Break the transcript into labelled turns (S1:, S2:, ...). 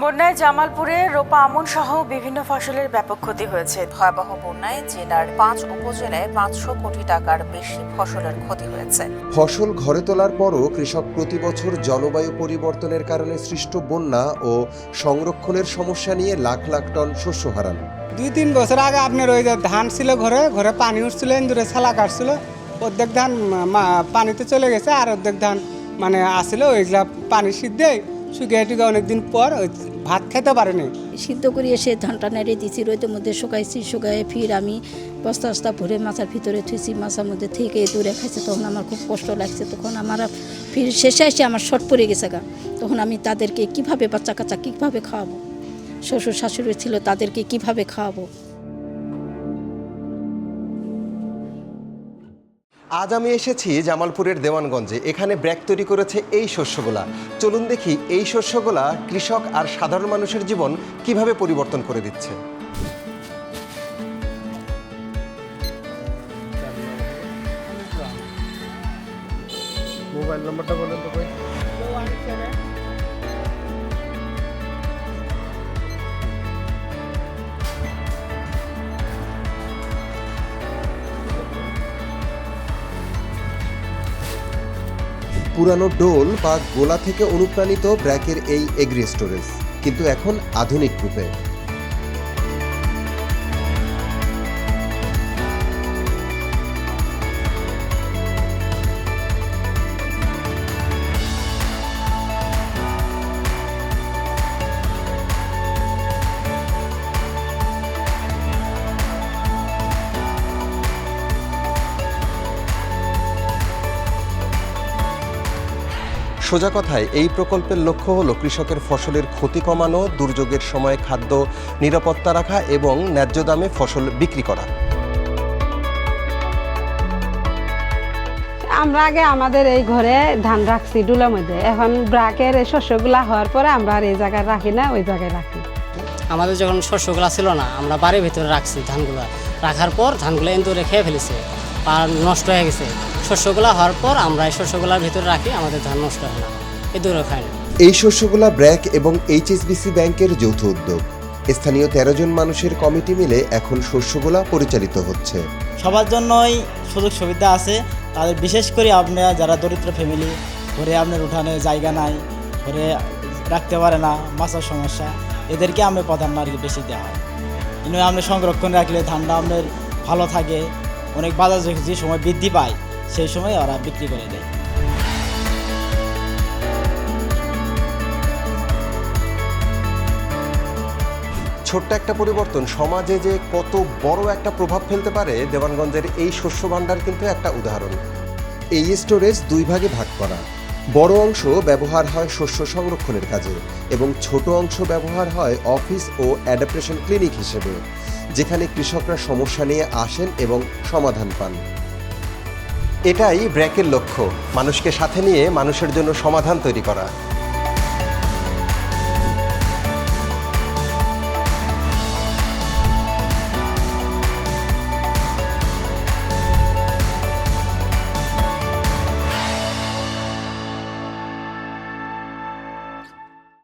S1: বন্যায় জামালপুরে রোপা আমন সহ বিভিন্ন ফসলের ব্যাপক ক্ষতি হয়েছে।
S2: ভয়াবহ বন্যায় জেলার পাঁচ উপজেলায় পাঁচশো কোটি টাকার বেশি ফসলের ক্ষতি হয়েছে।
S3: ফসল ঘরে তোলার পরও কৃষক প্রতি বছর জলবায়ু পরিবর্তনের কারণে সৃষ্ট বন্যা ও সংরক্ষণের সমস্যা নিয়ে লাখ লাখ টন শস্য হারান
S4: দুই তিন বছর আগে আপনার ওই যে ধান ছিল ঘরে ঘরে পানি উঠছিল ইন্দুরে ছালা কাটছিল। অর্ধেক ধান পানিতে চলে গেছে আর অর্ধেক ধান মানে আসছিল ওইগুলা পানি সিদ্ধে শুকিয়ে টুকে অনেকদিন পর ওই ভাত খেতে পারেনি।
S5: সিদ্ধ করে এসে ধানটা নেড়ে দিছি রোদের মধ্যে শুকাইছি শুকাই ফির আমি বস্তা বস্তা ভরে মাথার ভিতরে থুইছি মাথার মধ্যে থেকে দূরে খাইছে, তখন আমার খুব কষ্ট লাগছে, তখন আমার ফির শেষে এসে আমার শর্ট পড়ে গেছে গা। তখন আমি তাদেরকে কীভাবে বাচ্চা কাচ্চা কীভাবে খাওয়াবো? শ্বশুর শাশুড়ি ছিল তাদেরকে কীভাবে খাওয়াবো?
S3: আজ আমি এসেছি জামালপুরের দেওয়ানগঞ্জে। এখানে ব্র্যাক তৈরি করেছে এই শস্যগুলা। চলুন দেখি এই শস্যগুলা কৃষক আর সাধারণ মানুষের জীবন কীভাবে পরিবর্তন করে দিচ্ছে।
S6: মোবাইল নাম্বারটা বলেন তো ভাই।
S3: পুরানো ডোল বা গোলা থেকে অনুপ্রাণিত ব্র্যাকের এই এগ্রি স্টোরেজ কিন্তু এখন আধুনিক রূপে। সোজা কথায় এই প্রকল্পের লক্ষ্য হলো কৃষকের ফসলের ক্ষতি কমানো দুর্যোগের সময় খাদ্য নিরাপত্তা রাখা এবং ন্যায্য দামে ফসল বিক্রি করা।
S7: আমরা আগে আমাদের এই ঘরে ধান রাখছি ডুলার মধ্যে। এখন ব্রাকের এই শস্যগুলা হওয়ার পরে আমরা আর এই জায়গায় রাখি না ওই জায়গায় রাখি।
S8: আমাদের যখন শস্যগুলা ছিল না আমরা বাড়ির ভিতরে রাখছি ধানগুলা। রাখার পর ধানগুলো ইন্দুরে খেয়ে ফেলেছে আর নষ্ট হয়ে গেছে। শস্যগুলা হওয়ার পর আমরা এই শস্যগুলার ভিতরে রাখি আমাদের ধান নষ্ট হয় না। ইঁদুরে খায় না
S3: এই শস্যগুলা ব্র্যাক এবং এইচএসবিসি ব্যাংকের যৌথ উদ্যোগ। স্থানীয় তেরো জন মানুষের কমিটি মিলে এখন শস্যগুলা পরিচালিত হচ্ছে।
S9: সবার জন্যই সুযোগ সুবিধা আছে। তাদের বিশেষ করে আপনারা যারা দরিদ্র ফ্যামিলি ঘরে আপনার উঠানে জায়গা নাই ঘরে রাখতে পারে না মাছের সমস্যা এদেরকে আমরা প্রাধান্য আর কি বেশি দেওয়া হয়। কিন্তু আপনি সংরক্ষণ রাখলে ধানটা আপনার ভালো থাকে অনেক বাজার যে সময় বৃদ্ধি পায় সেই সময় ওরা বিক্রি করে দেয়।
S3: ছোট্ট একটা পরিবর্তন, সমাজে যে কত বড় একটা প্রভাব ফেলতে পারে, দেওয়ানগঞ্জের এই শস্য ভাণ্ডার কিন্তু একটা উদাহরণ। এই স্টোরেজ দুই ভাগে ভাগ করা। বড় অংশ ব্যবহার হয় শস্য সংরক্ষণের কাজে এবং ছোট অংশ ব্যবহার হয় অফিস ও অ্যাডাপ্টেশন ক্লিনিক হিসেবে, যেখানে কৃষকরা সমস্যা নিয়ে আসেন এবং সমাধান পান। এটাই ব্র্যাকের লক্ষ্য মানুষকে সাথে নিয়ে মানুষের জন্য সমাধান তৈরি করা।